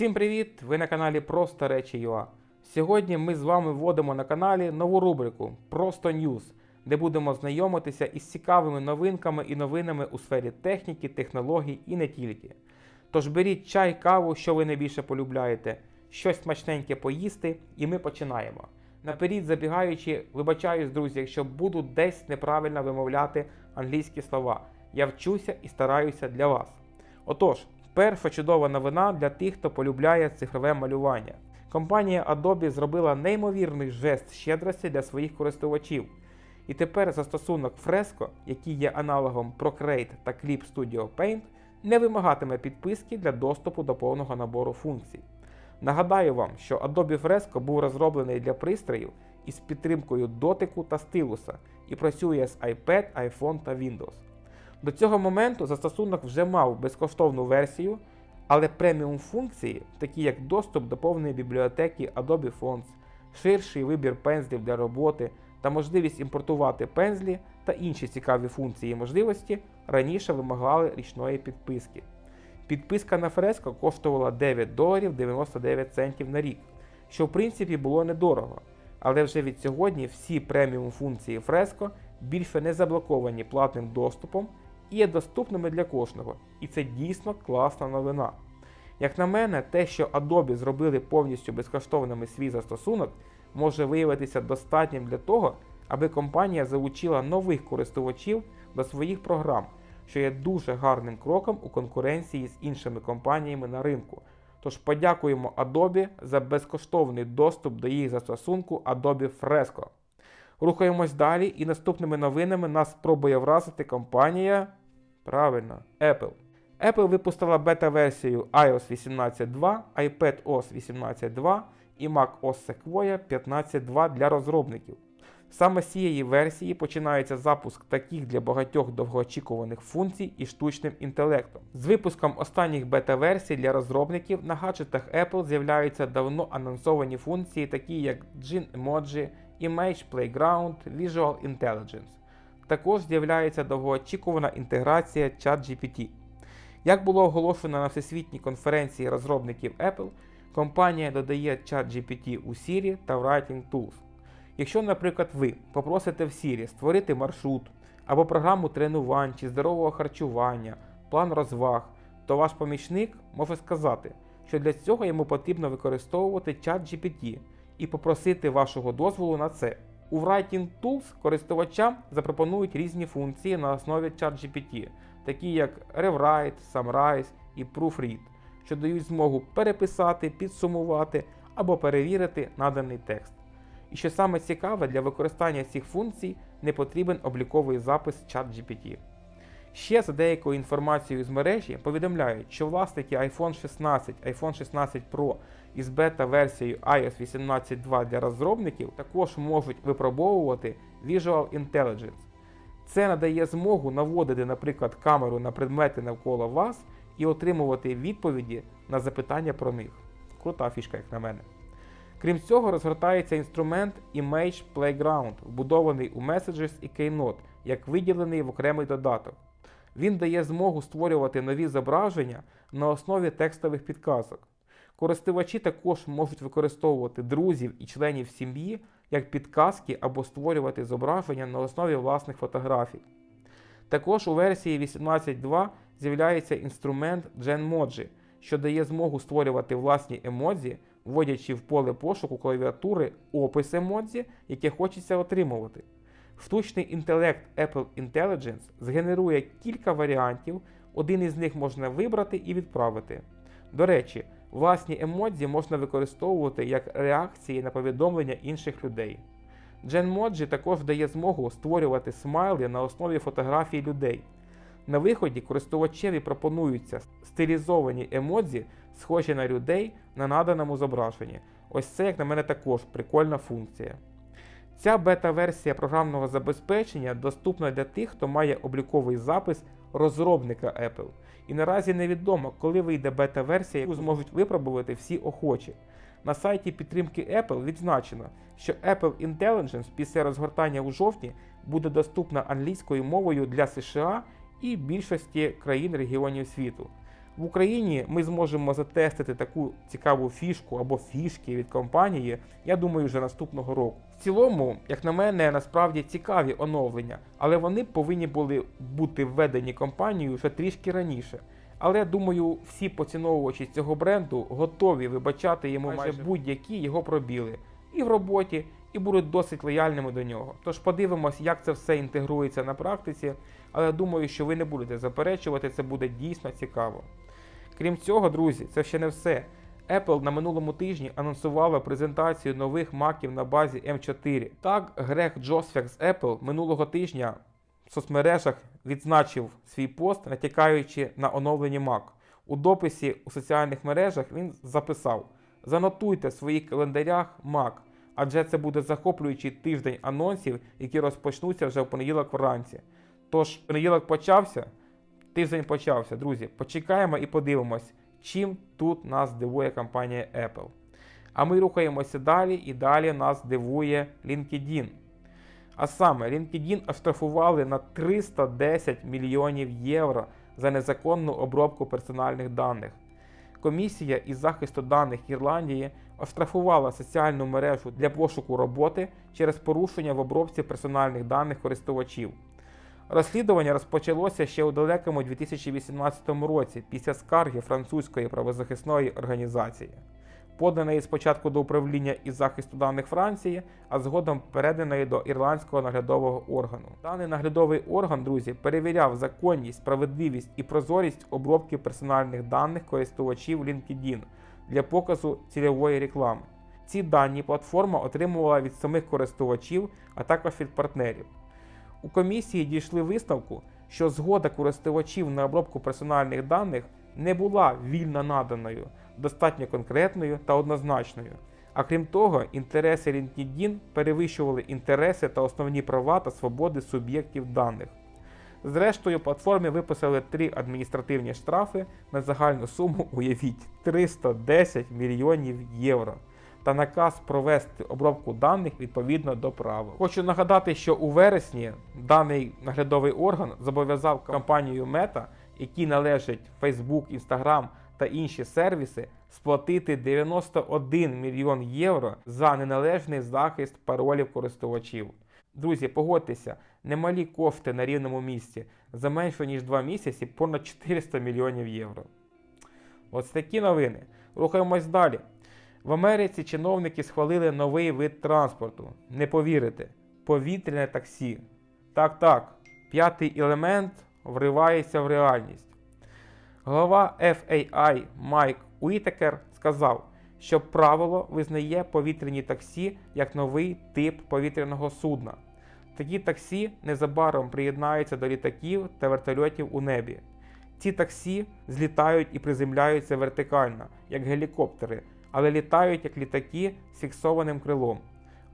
Всім привіт! Ви на каналі Просто Речі ЮА. Сьогодні ми з вами вводимо на каналі нову рубрику Просто Ньюз, де будемо знайомитися із цікавими новинками і новинами у сфері техніки, технологій і не тільки. Тож беріть чай, каву, що ви найбільше полюбляєте, щось смачненьке поїсти, і ми починаємо. Наперед забігаючи, вибачаюсь, друзі, якщо буду десь неправильно вимовляти англійські слова. Я вчуся і стараюся для вас. Отож, перша чудова новина для тих, хто полюбляє цифрове малювання. Компанія Adobe зробила неймовірний жест щедрості для своїх користувачів. І тепер застосунок Fresco, який є аналогом Procreate та Clip Studio Paint, не вимагатиме підписки для доступу до повного набору функцій. Нагадаю вам, що Adobe Fresco був розроблений для пристроїв із підтримкою дотику та стилуса і працює з iPad, iPhone та Windows. До цього моменту застосунок вже мав безкоштовну версію, але преміум функції, такі як доступ до повної бібліотеки Adobe Fonts, ширший вибір пензлів для роботи та можливість імпортувати пензлі та інші цікаві функції і можливості, раніше вимагали річної підписки. Підписка на Fresco коштувала 9 доларів 99 центів на рік, що в принципі було недорого. Але вже від сьогодні всі преміум функції Fresco більше не заблоковані платним доступом є доступними для кожного. І це дійсно класна новина. Як на мене, те, що Adobe зробили повністю безкоштовними свій застосунок, може виявитися достатнім для того, аби компанія залучила нових користувачів до своїх програм, що є дуже гарним кроком у конкуренції з іншими компаніями на ринку. Тож подякуємо Adobe за безкоштовний доступ до їх застосунку Adobe Fresco. Рухаємось далі, і наступними новинами нас спробує вразити компанія. Правильно, Apple. Apple випустила бета-версію iOS 18.2, iPadOS 18.2 і macOS Sequoia 15.2 для розробників. Саме з цієї версії починається запуск таких для багатьох довгоочікуваних функцій і штучним інтелектом. З випуском останніх бета-версій для розробників на гаджетах Apple з'являються давно анонсовані функції, такі як Gene Emoji, Image Playground, Visual Intelligence. Також з'являється довгоочікувана інтеграція ChatGPT. Як було оголошено на всесвітній конференції розробників Apple, компанія додає ChatGPT у Siri та в Writing Tools. Якщо, наприклад, ви попросите в Siri створити маршрут або програму тренувань чи здорового харчування, план розваг, то ваш помічник може сказати, що для цього йому потрібно використовувати ChatGPT і попросити вашого дозволу на це. У Writing Tools користувачам запропонують різні функції на основі ChatGPT, такі як Rewrite, Summarize і Proofread, що дають змогу переписати, підсумувати або перевірити наданий текст. І що саме цікаве, для використання цих функцій не потрібен обліковий запис ChatGPT. Ще за деякою інформацією з мережі повідомляють, що власники iPhone 16, iPhone 16 Pro із бета-версією iOS 18.2 для розробників також можуть випробовувати Visual Intelligence. Це надає змогу наводити, наприклад, камеру на предмети навколо вас і отримувати відповіді на запитання про них. Крута фішка, як на мене. Крім цього, розгортається інструмент Image Playground, вбудований у Messages і Keynote, як виділений в окремий додаток. Він дає змогу створювати нові зображення на основі текстових підказок. Користувачі також можуть використовувати друзів і членів сім'ї як підказки або створювати зображення на основі власних фотографій. Також у версії 18.2 з'являється інструмент GenMoji, що дає змогу створювати власні емодзі, вводячи в поле пошуку клавіатури опис емодзі, яке хочеться отримувати. Штучний інтелект Apple Intelligence згенерує кілька варіантів, один із них можна вибрати і відправити. До речі, власні емодзі можна використовувати як реакції на повідомлення інших людей. GenMoji також дає змогу створювати смайли на основі фотографій людей. На виході користувачеві пропонуються стилізовані емодзі, схожі на людей на наданому зображенні. Ось це, як на мене, також прикольна функція. Ця бета-версія програмного забезпечення доступна для тих, хто має обліковий запис розробника Apple. І наразі невідомо, коли вийде бета-версія, яку зможуть випробувати всі охочі. На сайті підтримки Apple відзначено, що Apple Intelligence після розгортання у жовтні буде доступна англійською мовою для США і більшості країн регіонів світу. В Україні ми зможемо затестити таку цікаву фішку або фішки від компанії, я думаю, вже наступного року. В цілому, як на мене, насправді цікаві оновлення, але вони повинні були бути введені компанією вже трішки раніше. Але я думаю, всі поціновувачі цього бренду готові вибачати йому майже, Майже. будь-які його пробіли і в роботі, і будуть досить лояльними до нього. Тож подивимось, як це все інтегрується на практиці, але думаю, що ви не будете заперечувати, це буде дійсно цікаво. Крім цього, друзі, це ще не все. Apple на минулому тижні анонсувала презентацію нових маків на базі M4. Так, Грег Джосфяк з Apple минулого тижня в соцмережах відзначив свій пост, натякаючи на оновлені Mac. У дописі у соціальних мережах він записав: Занотуйте в своїх календарях Mac, адже це буде захоплюючий тиждень анонсів, які розпочнуться вже в понеділок вранці. Тож, понеділок почався, тиждень почався, друзі. Почекаємо і подивимось, чим тут нас дивує компанія Apple. А ми рухаємося далі, і далі нас дивує LinkedIn. А саме, LinkedIn оштрафували на 310 мільйонів євро за незаконну обробку персональних даних. Комісія із захисту даних Ірландії оштрафувала соціальну мережу для пошуку роботи через порушення в обробці персональних даних користувачів. Розслідування розпочалося ще у далекому 2018 році після скарги французької правозахисної організації, поданої спочатку до управління із захисту даних Франції, а згодом переданої до ірландського наглядового органу. Даний наглядовий орган, друзі, перевіряв законність, справедливість і прозорість обробки персональних даних користувачів LinkedIn для показу цільової реклами. Ці дані платформа отримувала від самих користувачів, а також від партнерів. У комісії дійшли висновку, що згода користувачів на обробку персональних даних не була вільно наданою, достатньо конкретною та однозначною. А крім того, інтереси LinkedIn перевищували інтереси та основні права та свободи суб'єктів даних. Зрештою, платформі виписали три адміністративні штрафи на загальну суму, уявіть, 310 мільйонів євро та наказ провести обробку даних відповідно до правил. Хочу нагадати, що у вересні даний наглядовий орган зобов'язав компанію Meta, якій належать Facebook, Instagram та інші сервіси, сплатити 91 мільйон євро за неналежний захист паролів користувачів. Друзі, погодьтеся, немалі кошти на рівному місці за менше ніж 2 місяці понад 400 мільйонів євро. Ось такі новини. Рухаємось далі. В Америці чиновники схвалили новий вид транспорту. Не повірите, повітряне таксі. Так, так, п'ятий елемент вривається в реальність. Голова FAI Майк Уітекер сказав, що правило визнає повітряні таксі як новий тип повітряного судна. Такі таксі незабаром приєднаються до літаків та вертольотів у небі. Ці таксі злітають і приземляються вертикально, як гелікоптери, але літають як літаки з фіксованим крилом.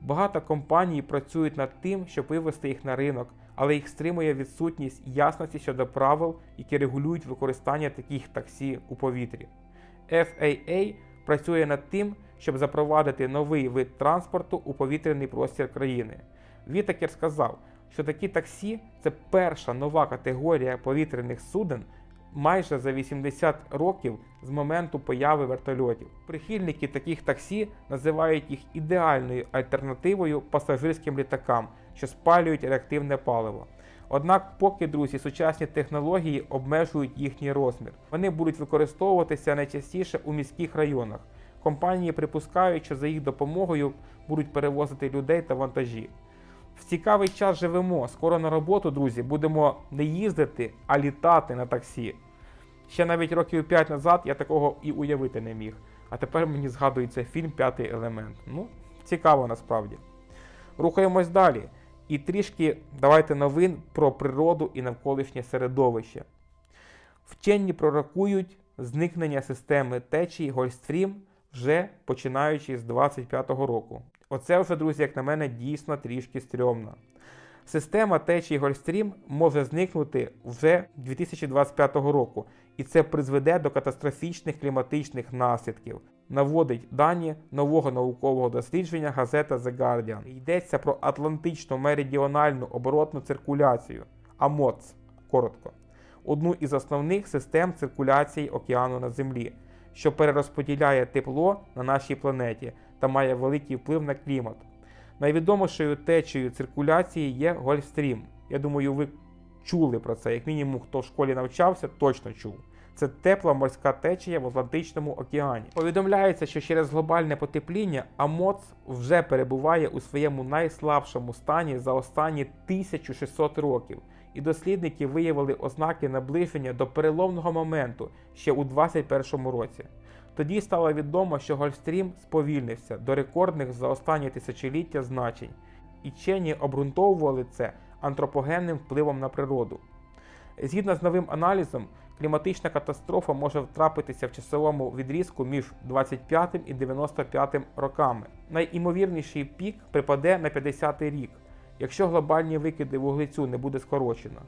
Багато компаній працюють над тим, щоб вивести їх на ринок, але їх стримує відсутність ясності щодо правил, які регулюють використання таких таксі у повітрі. FAA працює над тим, щоб запровадити новий вид транспорту у повітряний простір країни. Вітакер сказав, що такі таксі це перша нова категорія повітряних суден майже за 80 років з моменту появи вертольотів. Прихильники таких таксі називають їх ідеальною альтернативою пасажирським літакам, що спалюють реактивне паливо. Однак, поки друзі, сучасні технології обмежують їхній розмір. Вони будуть використовуватися найчастіше у міських районах. Компанії припускають, що за їх допомогою будуть перевозити людей та вантажі. В цікавий час живемо. Скоро на роботу, друзі, будемо не їздити, а літати на таксі. Ще навіть років 5 назад я такого і уявити не міг. А тепер мені згадується фільм П'ятий елемент. Ну, цікаво насправді. Рухаємось далі. І трішки давайте новин про природу і навколишнє середовище. Вчені пророкують зникнення системи течії Гольфстрім вже починаючи з 25-го року. Оце вже, друзі, як на мене, дійсно трішки стрьомно. Система течії Гольфстрім може зникнути вже 2025 року, і це призведе до катастрофічних кліматичних наслідків. Наводить дані нового наукового дослідження газета The Guardian. Йдеться про Атлантичну меридіональну оборотну циркуляцію АМОЦ. Коротко. одну із основних систем циркуляції океану на Землі, що перерозподіляє тепло на нашій планеті та має великий вплив на клімат. Найвідомішою течією циркуляції є Гольфстрім. Я думаю, ви чули про це. Як мінімум, хто в школі навчався, точно чув. Це тепла морська течія в Атлантичному океані. Повідомляється, що через глобальне потепління Амоц вже перебуває у своєму найслабшому стані за останні 1600 років, і дослідники виявили ознаки наближення до переломного моменту ще у 2021 році. Тоді стало відомо, що Гольфстрім сповільнився до рекордних за останні тисячоліття значень, і вчені обґрунтовували це антропогенним впливом на природу. Згідно з новим аналізом, кліматична катастрофа може трапитися в часовому відрізку між 25 і 95 роками. Найімовірніший пік припаде на 50-й рік, якщо глобальні викиди вуглецю не буде скорочено.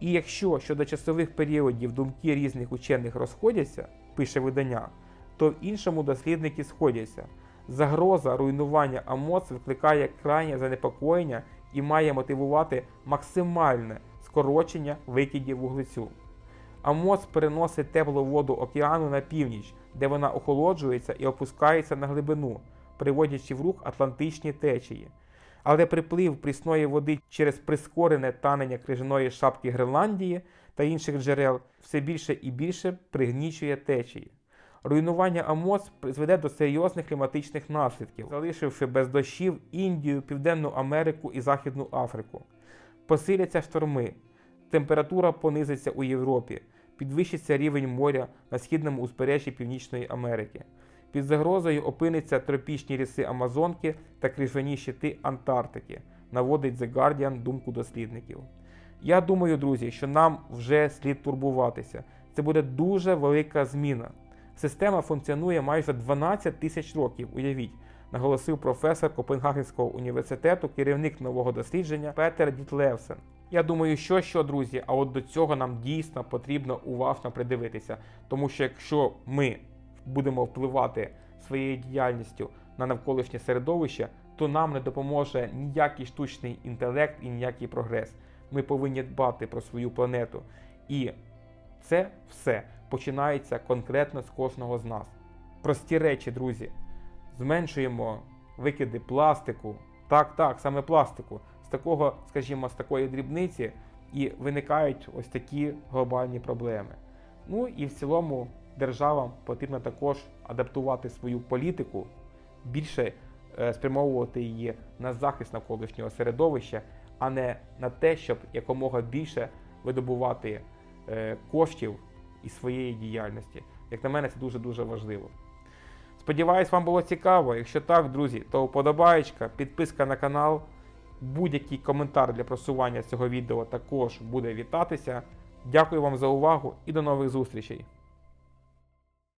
І якщо щодо часових періодів думки різних учених розходяться, пише видання, то в іншому дослідники сходяться. Загроза руйнування АМОЦ викликає крайнє занепокоєння і має мотивувати максимальне скорочення викидів вуглецю. АМОЦ переносить теплу воду океану на північ, де вона охолоджується і опускається на глибину, приводячи в рух атлантичні течії. Але приплив прісної води через прискорене танення крижаної шапки Гренландії та інших джерел все більше і більше пригнічує течії. Руйнування АМОЦ призведе до серйозних кліматичних наслідків, залишивши без дощів Індію, Південну Америку і Західну Африку. Посиляться шторми, температура понизиться у Європі, підвищиться рівень моря на східному узбережжі Північної Америки. Під загрозою опиниться тропічні ліси Амазонки та крижані щити Антарктики, наводить The Guardian думку дослідників. Я думаю, друзі, що нам вже слід турбуватися. Це буде дуже велика зміна. Система функціонує майже 12 тисяч років, уявіть, наголосив професор Копенгагенського університету, керівник нового дослідження Петер Дітлевсен. Я думаю, що що, друзі, а от до цього нам дійсно потрібно уважно придивитися, тому що якщо ми будемо впливати своєю діяльністю на навколишнє середовище, то нам не допоможе ніякий штучний інтелект і ніякий прогрес. Ми повинні дбати про свою планету. І це все починається конкретно з кожного з нас. Прості речі, друзі. Зменшуємо викиди пластику. Так, так, саме пластику. З такого, скажімо, з такої дрібниці і виникають ось такі глобальні проблеми. Ну і в цілому державам потрібно також адаптувати свою політику, більше е, спрямовувати її на захист навколишнього середовища, а не на те, щоб якомога більше видобувати коштів і своєї діяльності. Як на мене, це дуже-дуже важливо. Сподіваюсь, вам було цікаво. Якщо так, друзі, то вподобаєчка, підписка на канал, будь-який коментар для просування цього відео також буде вітатися. Дякую вам за увагу і до нових зустрічей!